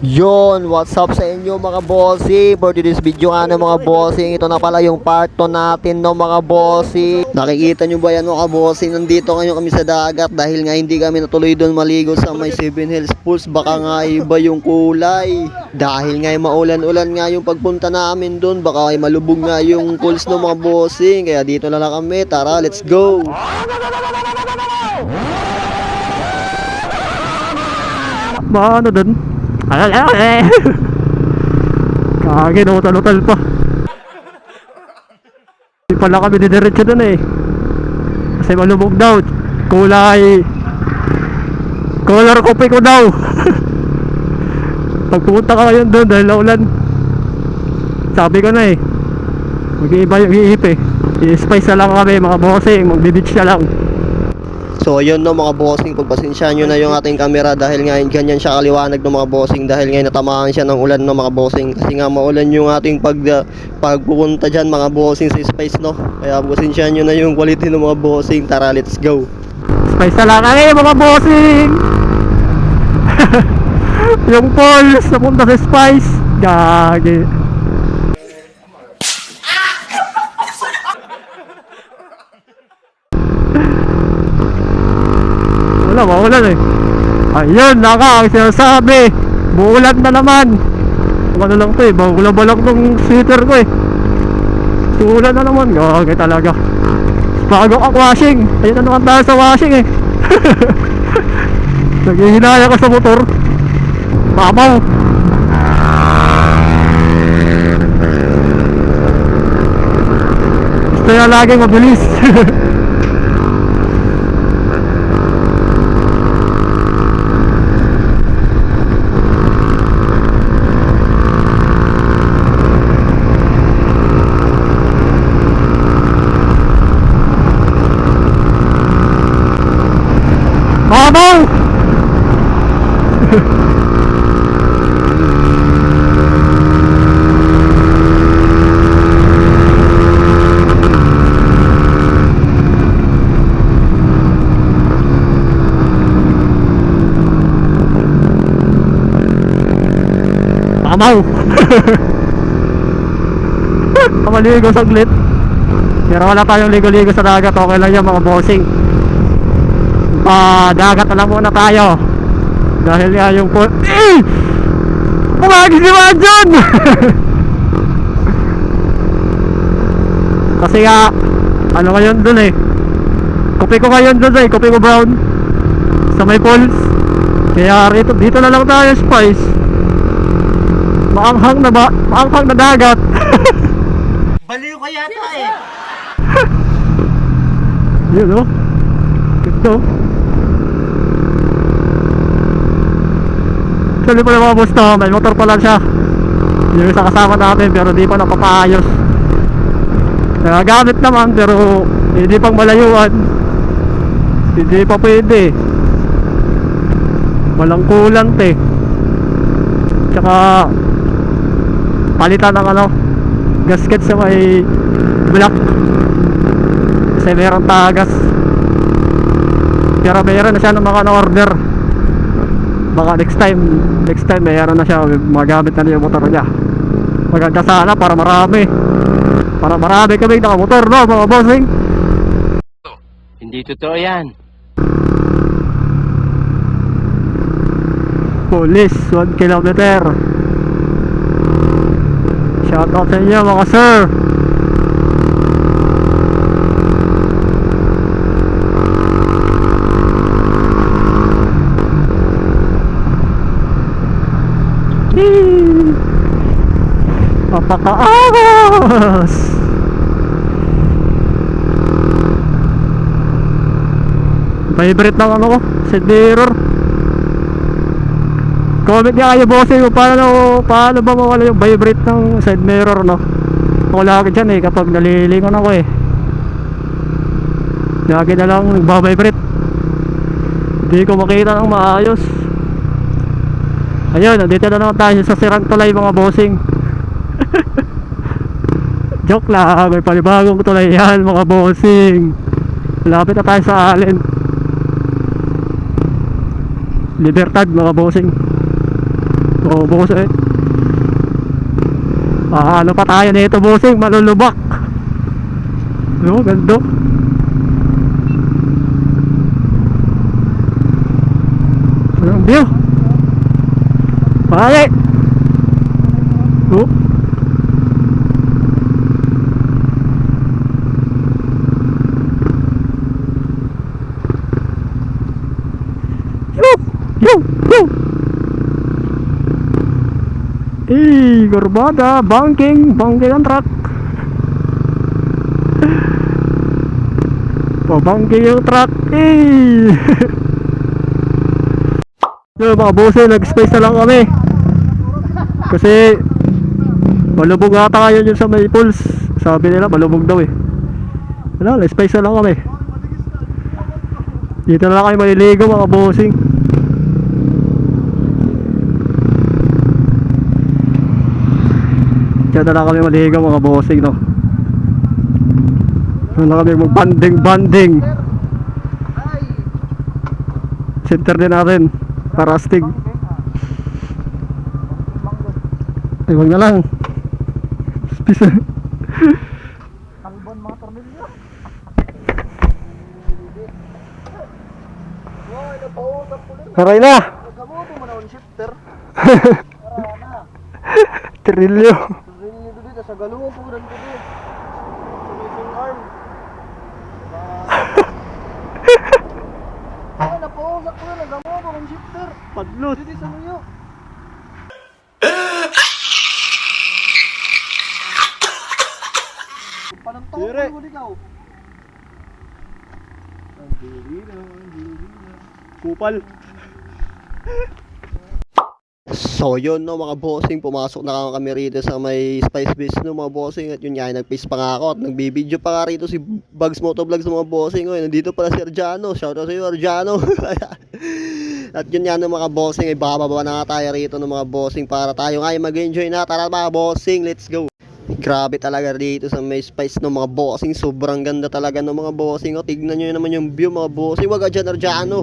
Yon, what's up sa inyo mga bossy? For today's video nga ng mga bossing, ito na pala yung part 2 natin no mga bossy. Nakikita nyo ba yan mga bossy? Nandito ngayon kami sa dagat dahil nga hindi kami natuloy doon maligo sa may Seven Hills Pools. Baka nga iba yung kulay. Dahil nga maulan-ulan nga yung pagpunta namin doon. Baka ay malubog nga yung pools no mga bossing. Kaya dito na lang kami. Tara, let's go! Dun? Ay, ay. Kage, nutal-nutal pa. Hindi pala kami didiretso dun eh. Kasi malubog daw. Kulay. Color kopi ko daw. Pag pumunta ka ngayon doon dahil naulan. Sabi ko na eh. Mag-iiba yung iip eh. I-spice na lang kami mga bossing. Mag-beach na lang. So yun no mga bossing, pagpasensyahan nyo na yung ating camera dahil nga ganyan siya kaliwanag ng mga bossing dahil nga natamaan siya ng ulan no mga bossing kasi nga maulan yung ating pag pagpupunta dyan mga bossing sa space no kaya pasensyahan nyo na yung quality ng mga bossing tara let's go Spice na lang kami mga bossing! yung Pauls napunta sa Spice. Gagi. Wala, mawalan eh. Ayun, naka, ang sinasabi. Buulan na naman. Ano lang to eh, bagula ba lang tong sweater ko eh. Buulan na naman, gagi talaga. Bago ang washing. Ayun na naman tayo sa washing eh. Naghihinaya ko sa motor. Mamaw. Gusto niya laging mabilis. Mamaw! Maligo saglit. Pero wala tayong ligo-ligo sa dagat. Okay lang yan mga bossing. Pa dagat na lang muna tayo. Dahil nga yung po... Eh! Pumagi si Manjan! Kasi nga, ano ngayon dun eh. Kopi ko ngayon dun eh, kopi ko brown. Sa may pools. Kaya rito, dito na lang tayo spice. Maanghang na ba? Maanghang na dagat. Baliw ka yata eh Yun oh. Ito. Actually pala mga boss to, may motor pa lang siya. Yung isa kasama natin pero di pa napapaayos. Nagagamit naman pero hindi pang malayuan. Hindi pa pwede. Walang kulant eh. Tsaka palitan ng ano gasket sa may block kasi meron tagas pero meron na siya ng mga na-order baka next time next time meron na siya magamit na niya yung motor niya. Maganda sana para marami. Para marami kami nakamotor no mga bossing? Hindi totoo yan. police 1 kilometer shout out sa inyo mga sir! Papakaangas! Favorite ng ano ko, mirror. Comment nga kayo bossing kung paano, paano ba mawala yung vibrate ng side mirror no? Ako lagi dyan eh kapag nalilingon ako eh. Lagi na lang nagbabibrate. Hindi ko makita ng maayos. Ayun, nandito na naman tayo sa Sirang Tulay mga bossing. Joke lang, may panibagong tulay yan mga bossing. Malapit na tayo sa Allen. Libertad mga bossing. Oo, bossing. Ah, ano pa tayo nito, bossing? Malulubak. No, ganda. Ang view. Pare. Oh. Yo! Yo! Yo! Eh, gorbada, banking, banking ang truck. Pabangking yung truck, eh. Yo, mga bose, nag-space na lang kami. Kasi, malubog ata kayo yun sa may pools. Sabi nila, malubog daw eh. Wala, nag-space na lang kami. Dito na lang kayo maliligo mga bossing. Diyan na lang kami maligo mga bossing no. Diyan na kami mag-banding banding. Center din natin para astig. Ay wag na lang. Spisa. Aray na! Trilyo. Sa galuho po rin ko din. Sa arm. Ay, napausak ko yun. Nagamo ko ng Padlot. Dito sa muyo. Dire. ko ikaw. Kupal. So yun no mga bossing, pumasok na kami rito sa may Spice Base no mga bossing at yun nga, nag-face pa nga ako at nagbibideo pa nga rito si Bugs Motovlogs ng mga bossing oh, nandito pala si Arjano, shoutout sa iyo Arjano at yun nga no mga bossing, ay bababa na nga tayo rito ng mga bossing para tayo nga ay mag-enjoy na, tara mga bossing, let's go Grabe talaga dito sa may spice ng mga bossing. Sobrang ganda talaga ng mga bossing. O, tignan nyo naman yung view mga bossing. Wag dyan, Arjano.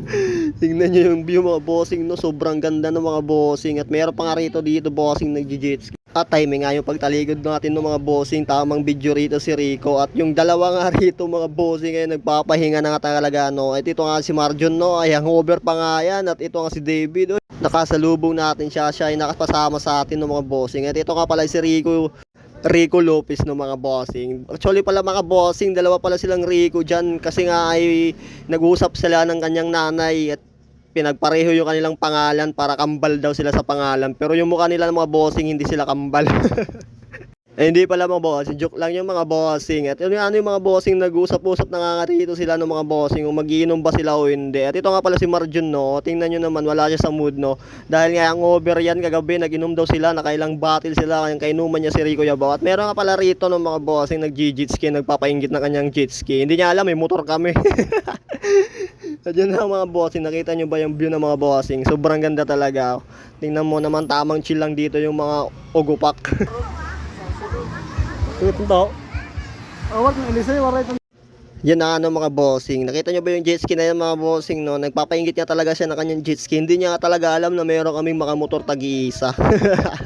tignan nyo yung view mga bossing. No? Sobrang ganda ng mga bossing. At meron pa nga rito dito bossing nag-jet. At timing nga yung pagtaligod natin ng mga bossing. Tamang video rito si Rico. At yung dalawa nga rito mga bossing ay nagpapahinga na nga talaga. No? At ito nga si Marjon. No? Ay hangover pa nga yan. At ito nga si David. Oh. Nakasalubong natin siya. Siya ay nakapasama sa atin ng mga bossing. At ito nga pala si Rico. Rico Lopez ng mga bossing. Actually pala mga bossing, dalawa pala silang Rico dyan kasi nga ay nag-usap sila ng kanyang nanay at pinagpareho yung kanilang pangalan para kambal daw sila sa pangalan. Pero yung mukha nila ng mga bossing, hindi sila kambal. eh, hindi pala mga bossing, joke lang yung mga bossing. At yun, ano yung mga bossing, nag-usap-usap na nga nga rito sila ng mga bossing, kung magiinom ba sila o hindi. At ito nga pala si Marjun, no, tingnan nyo naman, wala siya sa mood, no. Dahil nga ang over yan kagabi, nag-inom daw sila, nakailang bottle sila, kayang kainuman niya si Rico Yabaw. At meron nga pala rito ng mga bossing, nag-jet ski, nagpapaingit ng kanyang jet ski. Hindi niya alam, may motor kami. Yun ang mga bossing, nakita nyo ba yung view ng mga bossing? Sobrang ganda talaga. Tingnan mo naman, tamang chill lang dito yung mga ogopak. Ito. Awag ng ilisay, waray Yan na ano mga bossing. Nakita nyo ba yung jet ski na yan mga bossing no? Nagpapaingit niya talaga siya ng kanyang jet ski. Hindi niya talaga alam na meron kaming mga motor tag-iisa.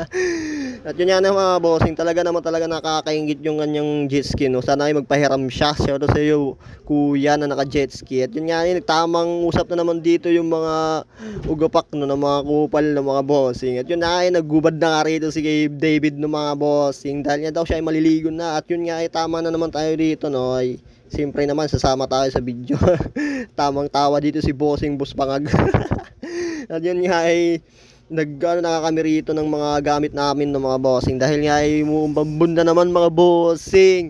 At yun yan mga bossing. Talaga naman talaga nakakaingit yung kanyang jet ski no. Sana ay magpahiram siya. Shout out sa iyo kuya na naka jet ski. At yun nga yun, nagtamang usap na naman dito yung mga ugapak no, ng mga kupal ng mga bossing. At yun na ay naggubad na nga rito si David ng mga bossing. Dahil nga daw siya ay maliligo na. At yun nga ay tama na naman tayo dito no. Ay, Siyempre naman, sasama tayo sa video. Tamang tawa dito si Bossing Boss Pangag. At yun nga ay nag ano, na nga kami rito ng mga gamit namin ng mga bossing dahil nga ay bunda naman mga bossing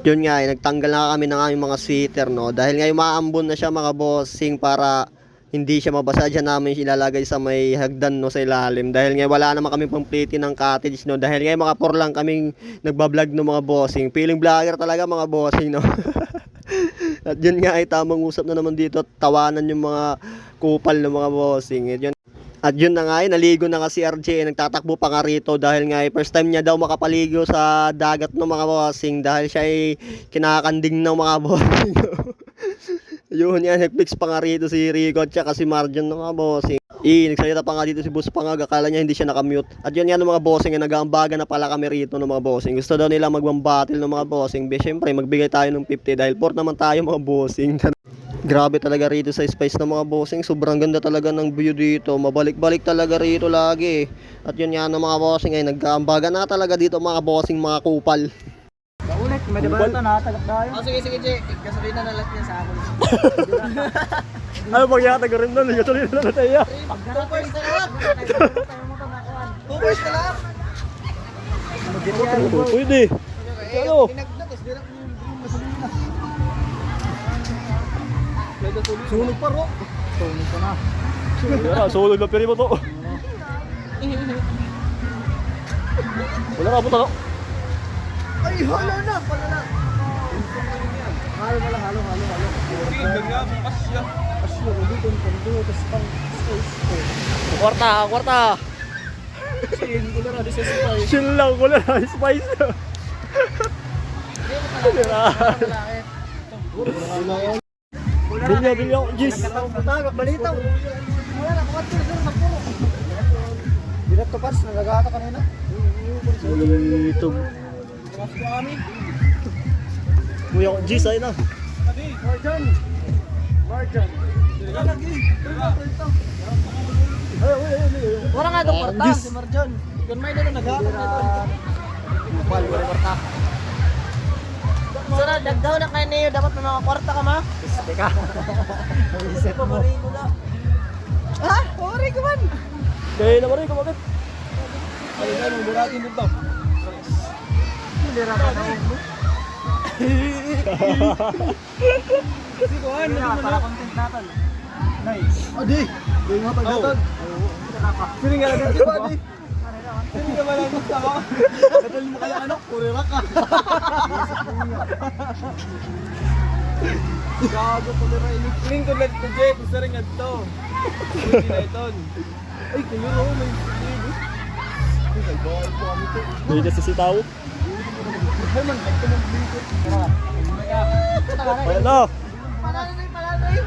yun nga ay nagtanggal na kami ng aming mga sweater no dahil nga ay maambon na siya mga bossing para hindi siya mabasa dyan namin ilalagay sa may hagdan no sa ilalim. Dahil nga wala naman kami pampliti ng cottage no. Dahil nga mga por lang kaming nagbablog ng mga bossing. Feeling vlogger talaga mga bossing no. At yun nga ay tamang usap na naman dito at tawanan yung mga kupal ng mga bossing. At yun at yun na nga eh, naligo na nga si RJ, nagtatakbo pa nga rito dahil nga eh, first time niya daw makapaligo sa dagat ng mga bossing. Dahil siya ay kinakanding ng mga bossing. yun yan, Netflix pa nga rito si Rico at saka si Marjon ng mga bossing. Eh, nagsalita pa nga dito si Boss Pangag, akala niya hindi siya nakamute. At yun yan ng mga bossing, eh, nag-aambaga na pala kami rito ng mga bossing. Gusto daw nila magwambatil ng mga bossing. Be, syempre, magbigay tayo ng 50 dahil port naman tayo mga bossing. Grabe talaga rito sa space ng mga bossing. Sobrang ganda talaga ng view dito. Mabalik-balik talaga rito lagi. At yun yan ng mga bossing ay nag-aambaga na talaga dito mga bossing, mga kupal. May diba ito nakatagap tayo? Oh, sige, sige, Jay. Gasolina na lang yan sa akin. Ano pag yata ka rin doon? Gasolina na tayo. Two first na lang. Two first na lang. Pwede. Ano? Sunog pa ro. Sunog pa na. Sulog na peri mo to. Wala ka, puta no? Ay, hala na, pala na. Halo na lang, halo, halo, halo. Kwarta, kwarta. Sin, ko na di sa sipay. Chill lang, wala na, spice. Bilya, bilya, jis. Tagap, balitaw. Wala na, kumat ko na sa puro. Direct to pass, nagagata kanina. Ito. Kuya ko, ayun na. Marjan. Marjan. Wala nga itong kwarta, si Marjan. Kung may na naghahanap nito. Kupal, wala kwarta. So na, dagdaw na kayo niyo, dapat may mga kwarta ka ma. Teka. Reset mo. Na. Ha? Pabori ko man. Kaya naman rin, kumakit. Ay, ano, buratin dito. Lira ka na mo. Kasi ko, ano, Lira, para content natin. Nice. Adi, yung mga pagkatag. Sino nga lang dito, Adi? Sino nga lang dito ako? Kadali mo kaya ano, kurira ka. Gago kurira ini. Link ko lang to Jay, gusto rin nga to. Pwede na ito. Ay, kayo ro, may baby. Ay, bawal po kami to. Hindi na sisitaw. Palalay.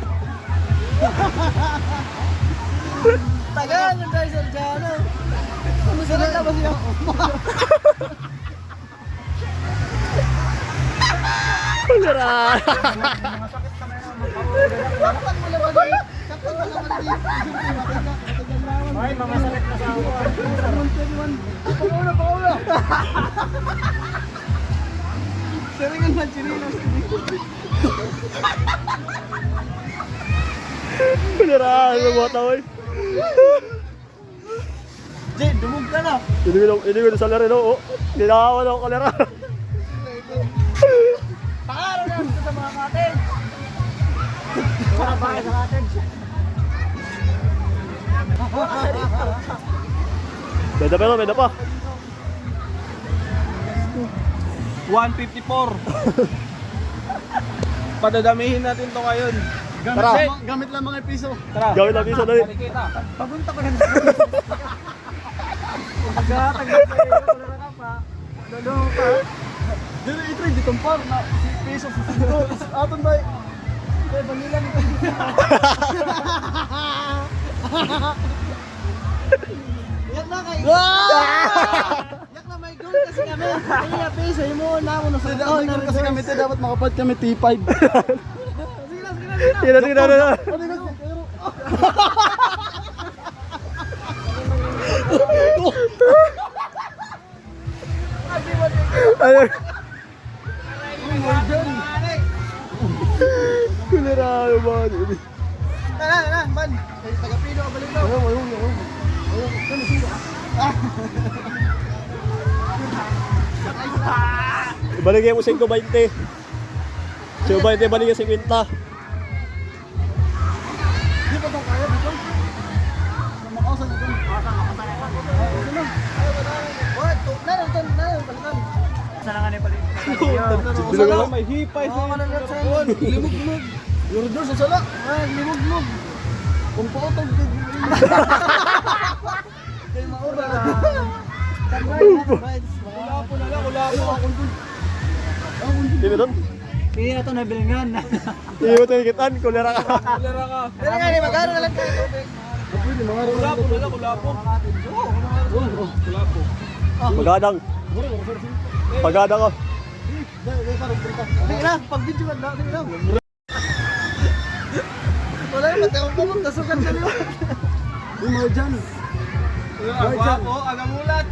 Tagal ng guys, Arjano. Kumusta na ba siya? Eh. Ay, mga sakit na sa ako. Paula, Paula. Seringan man chinilas. Kulera. Ano mo tawag? Jay, dumog ka na. Hindi ko hindi ko sa laro. Oh. Nilakawan ako kulera. Pakaro na sa mga katin. Wala ba sa atin? Beda pa beda pa. 154. Padadamihin natin to ngayon. Gamit, Tara. lang- gamit lang mga piso. Tara. Gawin lang piso dali. Pagunta ko na. Nagkatag na kayo. Wala ka pa. Lolo ka. Dili ito di tumpar na si piso sa sito. Aton ba? Kaya bangilan ito. Yak na kay. Goal kasi kami. Kaya piso mo na ako na sa goal na kasi kami ito dapat makapat kami T5. Sige na, sige na, sige na. Tira tira tira. Ano yun? Pero- Ayun. Kulera ano ba? Tara, tara. Kay taga-pino ka balik daw. Ayaw, ayaw, ayaw. Ayaw, kami sino? Baligay mo 5.20. So 20 baligay 50. Di pa ba kaya dito? Makausan dito. What? Na, na, na, na, balikan. Saan nga ni palit? Bilog ano? May hipay sa. Limog-mog. Yurdor sa sala. Ah, limog-mog. Kung po ito. Kay maura. Po na lang, wala po ako dun. Doon. Hindi na ito nabilingan. Iyo mo tinikitan, kulera ka. Pero nga ni magkano na lang kayo tubig. Kulapo na lang, kulapo. Oo, kulapo. Pagadang. Pagadang ko. Hindi na, pag video ka na, hindi na. Wala yung mati akong pumunta, sukat ka nila. Yung mga dyan. Mga dyan. Ako, agamulat.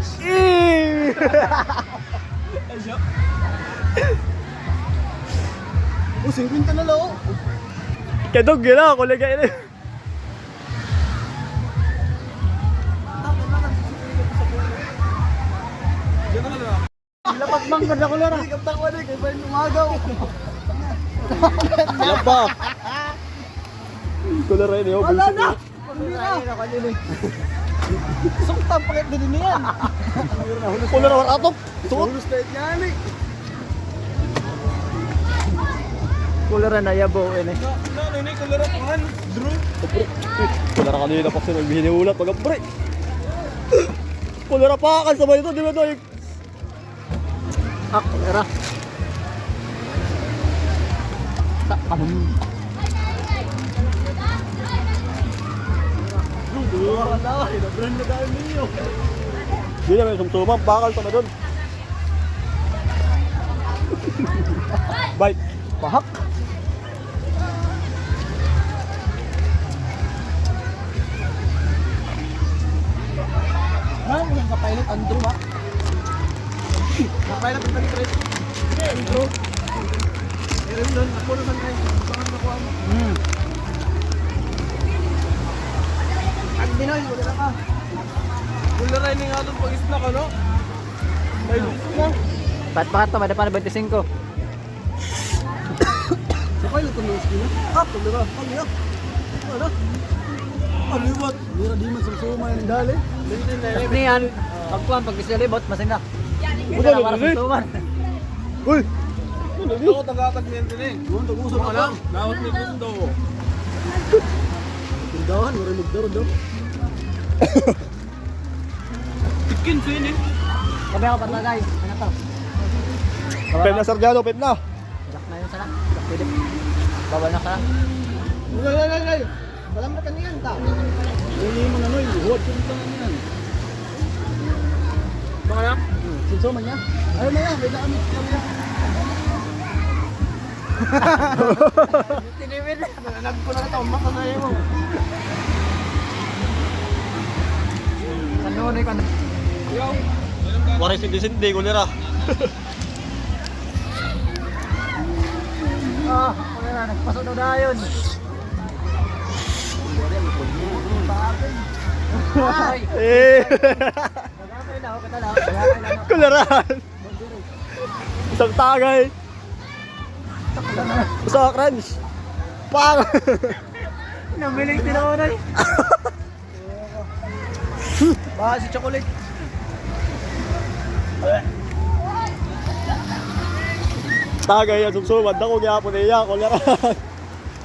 Oh, 50 na lang oh. Kedog yun ah, kuliga yun eh. Lapat bang ganda ko lera. Kapta ko na, kaya ba yung umagaw. Ilan pa? Kulay rin yun. Wala na! Hindi na! Sukta pakit din niyan. Kulay rin atop. Tulus na yan eh. Kulay rin na yabo eh. No, no, no, kulera kuhan. Drew. Kulay rin kanina pa siya nagbihiniulat pag pre. Kulay rin pa kan sabay ito, di ba ito? Ah, kulay rin. Tak, kabum. Wala na, brand na dahil ninyo. Di na may sumsumang, bakal pa na doon. Bite. Pahak. Ha? Yung kapilot, Andrew ba? Kapilot ang talitrit. Andrew. Meron doon, ako naman kayo. Pangan na kuha mo. Hmm. At dinoy, wala na ka. Wala rin nga doon pag isna ka, no? May isna. Ba't bakit pa? Madapan na 25. Sa pilot ang nose na? Ah, tuloy ba? Ano yan? Ano? Ano yung what? Mira di man sumsuma yung dali. Tapos niyan, pagkuhan, pag isilibot, masina. Buda na para dali. susuman. Uy! Ako tagatag niyan din eh. Buwan tag-usap ka lang. Dapat ni gusto. Tindahan, maray magdaro daw. Sa yun eh. Sabi ako patagay. Ano to? Pep na Sargano, pep na. Jack na yun sana. Jack Philip. Bawal na sana. Ngay, ngay, ngay, ngay. Walang na kaniyan ta. Hindi mo na noy, huwag yung tangan. Baka yan? Sinso man niya? Ayaw na yan, may damit lang yan. Tinimid. Ko na ito, mata na yan mo. Kanunoy ka na. Waray sindi-sindi, kulira. Ah, wala na. Nagpasok daw na yun. Ay, Eh, kuliran. Isang tagay. Ka crunch? Pang! Namiling din ako na Baka si chocolate. Tagay yan, sumsuman. Dako gyapon niya, kuliran.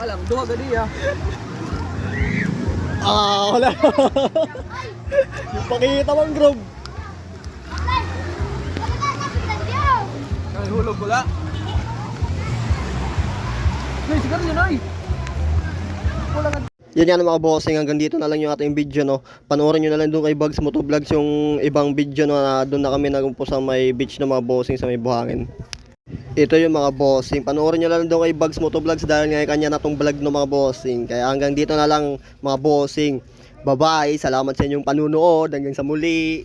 Alam, duha gadi ah. Ah, wala. Yung pakita mong group. Ay, hulog wala. Nay, sigaw yun ay. Wala nga. Yan yan mga bossing, hanggang dito na lang yung ating video no. Panoorin nyo na lang doon kay Bugs Motovlogs yung ibang video no, na doon na kami nagumpo sa may beach ng mga bossing sa may buhangin. Ito yung mga bossing. Panoorin nyo na lang doon kay Bugs Motovlogs dahil nga kanya na tong vlog ng mga bossing. Kaya hanggang dito na lang mga bossing. Bye-bye. Salamat sa inyong panunood. Hanggang sa muli.